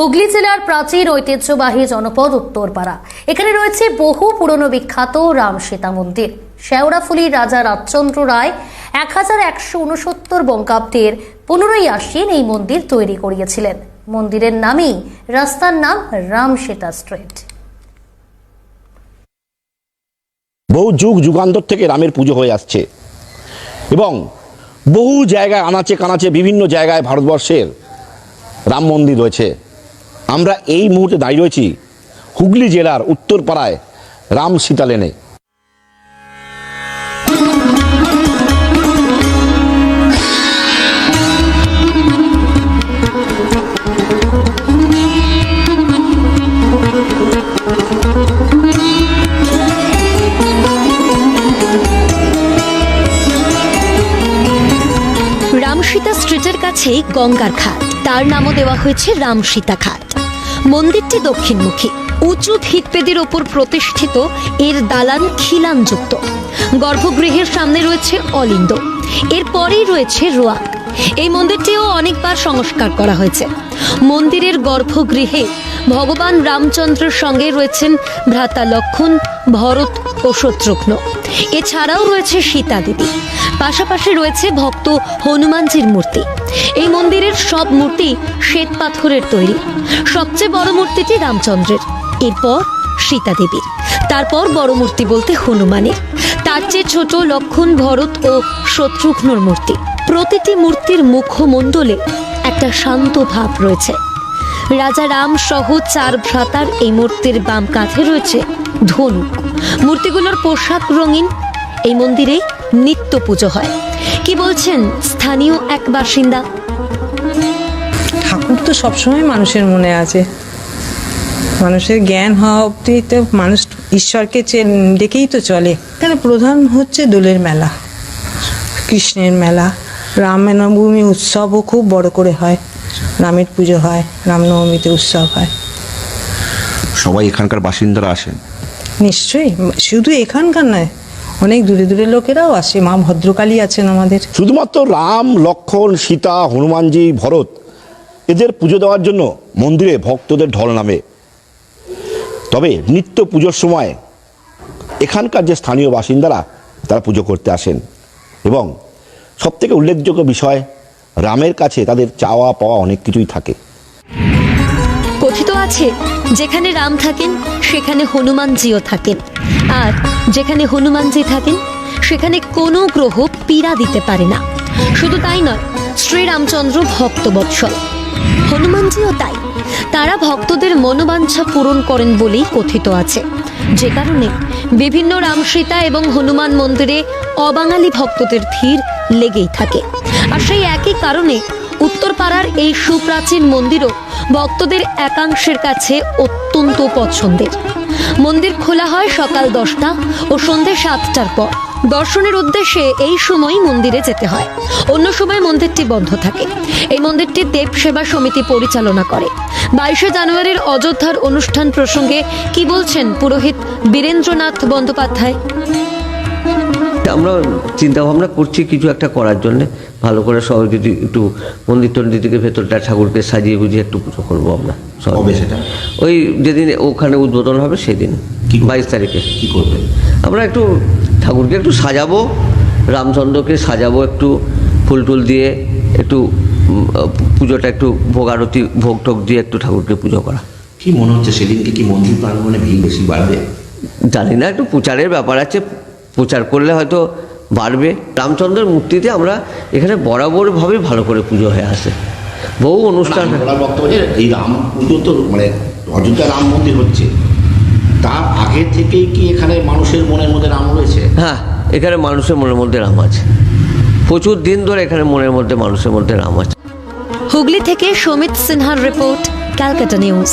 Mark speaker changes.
Speaker 1: হুগলি জেলার প্রাচীন ঐতিহ্যবাহী জনপদ উত্তরপাড়া। এখানে রয়েছে বহু পুরনো বিখ্যাত রাম সীতা মন্দির। শেওড়াফুলির রাজা রাজচন্দ্র রায় এক হাজার একশো উনসত্তর বঙ্গাব্দের পনেরোই আশ্বিন এই মন্দির তৈরি করিয়েছিলেন। মন্দিরের নামেই, রাস্তার নাম রাম সীতা স্ট্রিট।
Speaker 2: বহু যুগ যুগান্তর থেকে রামের পুজো হয়ে আসছে। এবং বহু জায়গায় আনাচে কানাচে বিভিন্ন জায়গায় ভারতবর্ষের রাম মন্দির রয়েছে। আমরা এই মুহূর্তে দাঁড়িয়ে রয়েছি হুগলি জেলার উত্তরপাড়ায় রাম সীতা লেনে
Speaker 3: রামসীতা স্ট্রিটের কাছেই গঙ্গার ঘাট। তার নামও দেওয়া হয়েছে রামসীতা ঘাট। মন্দিরটি দক্ষিণমুখী। উঁচু ভিতপেদের ওপর প্রতিষ্ঠিত এর দালান খিলানযুক্ত। গর্ভগৃহের সামনে রয়েছে অলিন্দ। এরপরেই রয়েছে রোয়া এই মন্দিরটিও অনেকবার সংস্কার করা হয়েছে। মন্দিরের গর্ভগৃহে ভগবান রামচন্দ্রের সঙ্গে রয়েছেন ভ্রাতা লক্ষণ, ভরত ও শত্রুঘ্ন। এছাড়াও রয়েছে সীতা দেবী। পাশাপাশি রয়েছে ভক্ত হনুমানজির মূর্তি। এই মন্দিরের সব মূর্তি শ্বেত পাথরের তৈরি। সবচেয়ে বড় মূর্তিটি রামচন্দ্রের। এরপর সীতা দেবীর। তারপর বড় মূর্তি বলতে হনুমানের। তার চেয়ে ছোট লক্ষণ, ভরত ও শত্রুঘ্নর মূর্তি। প্রতিটি মূর্তির মুখমণ্ডলে একটা শান্ত ভাব রয়েছে। রাজা রাম সহ চার ভ্রাতার এই মূর্তির বাম কাঁধে রয়েছে ধনুক। মূর্তিগুলোর পোশাক রঙিন, এই মন্দিরে নিত্য পুজো হয়। কি বলছেন স্থানীয় এক বাসিন্দা?
Speaker 4: ঠাকুর তো সবসময় মানুষের মনে আছে। মানুষের জ্ঞান হওয়া অবধি তো মানুষ ঈশ্বরকে ডেকেই তো চলে। এখানে প্রধান হচ্ছে দোলের মেলা, কৃষ্ণের মেলা। রামনবমী উৎসবও খুব বড় করে হয়। রামের পুজো হয় রামনবমীতে উৎসব হয়।
Speaker 5: সবাই এখানকার বাসিন্দারা আসেন?
Speaker 4: নিশ্চয়ই শুধু এখানকার নয় অনেক দূরে দূরে লোকেরাও আসে। মা ভদ্রকালী আছেন আমাদের।
Speaker 2: শুধুমাত্র রাম লক্ষণ সীতা হনুমানজি ভরত এদের পুজো দেওয়ার জন্য মন্দিরে ভক্তদের ঢল নামে। তবে নিত্য পুজোর সময় এখানকার যে স্থানীয় বাসিন্দারা তারা পুজো করতে আসেন এবং সবথেকে উল্লেখযোগ্য বিষয়, রামের কাছে তাদের চাওয়া পাওয়া অনেক কিছুই থাকে।
Speaker 3: কথিত আছে, যেখানে রাম থাকেন, সেখানে হনুমানজিও থাকেন। আর যেখানে হনুমানজি থাকেন, সেখানে কোনো গ্রহ পীড়া দিতে পারে না। শুধু তাই নয়, শ্রীরামচন্দ্র ভক্তবৎসল। হনুমানজিও তাই। তারা ভক্তদের মনোবাঞ্ছা পূরণ করেন বলেই কথিত আছে। যে কারণে বিভিন্ন রামসীতা এবং হনুমান মন্দিরে অবাঙালি ভক্তদের ভিড় লেগেই থাকে। আর সেই একই কারণে উত্তরপাড়ার এই সুপ্রাচীন মন্দিরও ভক্তদের একাংশের কাছে অত্যন্ত পছন্দের। মন্দির খোলা হয় সকাল দশটা ও সন্ধে সাতটার পর। দর্শনের উদ্দেশ্যে এই সময় মন্দিরে যেতে হয়। অন্য সময় মন্দিরটি বন্ধ থাকে। এই মন্দিরটি দেব সেবা সমিতি পরিচালনা করে। বাইশে জানুয়ারির অযোধ্যার অনুষ্ঠান প্রসঙ্গে কি বলছেন পুরোহিত বীরেন্দ্রনাথ বন্দ্যোপাধ্যায়?
Speaker 6: আমরা চিন্তা ভাবনা করছি কিছু একটা করার জন্য। ভালো করে সবাই যদি একটু মন্দির টন্দির দিকে ভেতরটা ঠাকুরকে সাজিয়ে গুজিয়ে একটু পুজো করব আমরা? ওই যেদিন ওখানে উদ্বোধন হবে সেদিন। বাইশ তারিখে।
Speaker 5: কি করবে?
Speaker 6: আমরা একটু ঠাকুরকে একটু সাজাবো রামচন্দ্রকে সাজাবো একটু ফুল টুল দিয়ে একটু পুজোটা একটু ভোগ আরতি ভোগ টোগ দিয়ে একটু ঠাকুরকে পুজো করা।
Speaker 5: কি মনে হচ্ছে সেদিনকে কি মন্দির প্রাঙ্গণে ভিড় বেশি বাড়বে?
Speaker 6: জানি না একটু প্রচারের ব্যাপার আছে প্রচার করলে হয়তো বাড়বে। রামচন্দ্রের মূর্তিতে আমরা এখানে বরাবরভাবে ভালো করে পুজো হয়ে আসে। বহু অনুষ্ঠান
Speaker 5: বক্তব্য এই রাম পুজো তো মানে অযোধ্যা রাম মন্দির হচ্ছে। তার আগে থেকেই কি এখানে মানুষের মনের মধ্যে রাম রয়েছে?
Speaker 6: হ্যাঁ এখানে মানুষের মনের মধ্যে রাম আছে। প্রচুর দিন ধরে এখানে মনের মধ্যে মানুষের মধ্যে রাম আছে।
Speaker 3: হুগলি থেকে সমিত সিনহার রিপোর্ট ক্যালকাটা নিউজ।